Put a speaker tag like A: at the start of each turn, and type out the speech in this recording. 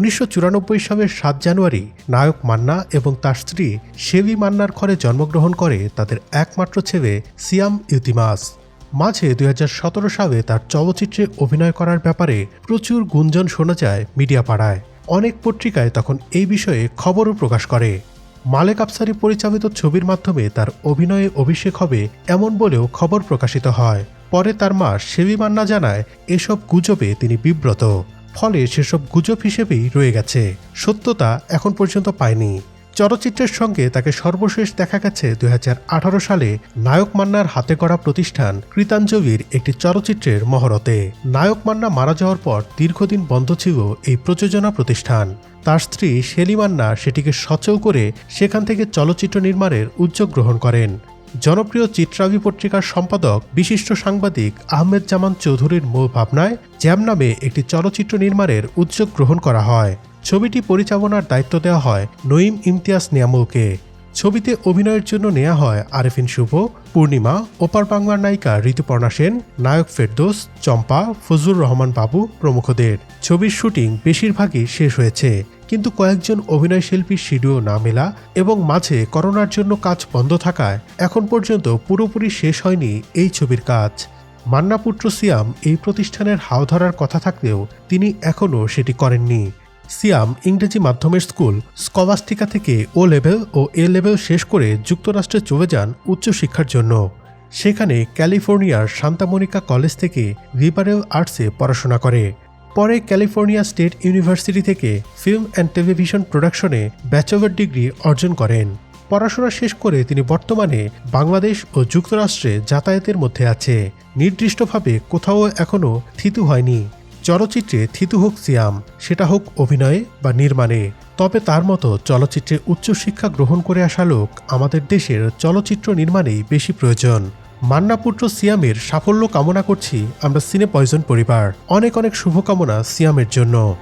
A: উনিশশো চুরানব্বই সালের সাত জানুয়ারি নায়ক মান্না এবং তার স্ত্রী শেভি মান্নার ঘরে জন্মগ্রহণ করে তাদের একমাত্র ছেলে সিয়াম ইউতিমাস। মাঝে দুই হাজার সতেরো সালে তার চলচ্চিত্রে অভিনয় করার ব্যাপারে প্রচুর গুঞ্জন শোনা যায় মিডিয়া পাড়ায় অনেক পত্রিকায় তখন এই বিষয়ে খবরও প্রকাশ করে। মালেক আফসারি পরিচালিত ছবির মাধ্যমে তার অভিনয়ে অভিষেক হবে এমন বলেও খবর প্রকাশিত হয়। পরে তার মা শেবি মান্না জানায়, এসব গুজবে তিনি বিব্রত। ফলে সেসব গুজব হিসেবেই রয়ে গেছে। সত্যতা এখন পর্যন্ত পায়নি। চলচ্চিত্রের সঙ্গে তাকে সর্বশেষ দেখা গেছে দু হাজার আঠারো সালে নায়ক মান্নার হাতে গড়া প্রতিষ্ঠান কৃতাঞ্জলির একটি চলচ্চিত্রের মহরতে। নায়ক মান্না মারা যাওয়ার পর দীর্ঘদিন বন্ধ ছিল এই প্রযোজনা প্রতিষ্ঠান। তার স্ত্রী শেলি মান্না সেটিকে সচল করে সেখান থেকে চলচ্চিত্র নির্মাণের উদ্যোগ গ্রহণ করেন। জনপ্রিয় চিত্রাগি পত্রিকার সম্পাদক, বিশিষ্ট সাংবাদিক আহমেদ জামান চৌধুরীর মূল ভাবনায় জ্যাম নামে একটি চলচ্চিত্র নির্মাণের উদ্যোগ গ্রহণ করা হয়। ছবিটি পরিচালনার দায়িত্ব দেওয়া হয় নঈম ইমতিয়াজ নিয়ামুলকে। ছবিতে অভিনয়ের জন্য নেওয়া হয় আরেফিন শুভ, পূর্ণিমা, ওপার বাংলার নায়িকা ঋতুপর্ণা সেন, নায়ক ফেরদোস, চম্পা, ফজলুর রহমান বাবু প্রমুখদের। ছবির শুটিং বেশিরভাগই শেষ হয়েছে, কিন্তু কয়েকজন অভিনয় শিল্পীর শিডিও না মেলা এবং মাঝে করোনার জন্য কাজ বন্ধ থাকায় এখন পর্যন্ত পুরোপুরি শেষ হয়নি এই ছবির কাজ। মান্নাপুত্র সিয়াম এই প্রতিষ্ঠানের হাও ধরার কথা থাকলেও তিনি এখনও সেটি করেননি। সিয়াম ইংরেজি মাধ্যমের স্কুল স্কলাস্টিকা থেকে ও লেভেল ও এ লেভেল শেষ করে যুক্তরাষ্ট্রে চলে যান উচ্চশিক্ষার জন্য। সেখানে ক্যালিফোর্নিয়ার সান্তামনিকা কলেজ থেকে লিবারেল আর্টসে পড়াশোনা করে। পরে ক্যালিফোর্নিয়া স্টেট ইউনিভার্সিটি থেকে ফিল্ম অ্যান্ড টেলিভিশন প্রোডাকশনে ব্যাচেলর ডিগ্রি অর্জন করেন। পড়াশোনা শেষ করে তিনি বর্তমানে বাংলাদেশ ও যুক্তরাষ্ট্রে যাতায়াতের মধ্যে আছে। নির্দিষ্টভাবে কোথাও এখনও থিতু হয়নি। চলচ্চিত্রে থিতু হোক সিয়াম, সেটা হোক অভিনয়ে বা নির্মাণে, তবে তার মতো চলচ্চিত্রে উচ্চশিক্ষা গ্রহণ করে আসা লোক আমাদের দেশের চলচ্চিত্র নির্মাণেই বেশি প্রয়োজন। মান্নাপুত্র সিয়ামের সাফল্য কামনা করছি আমরা সিনে পয়জন পরিবার। অনেক অনেক শুভকামনা সিয়ামের জন্য।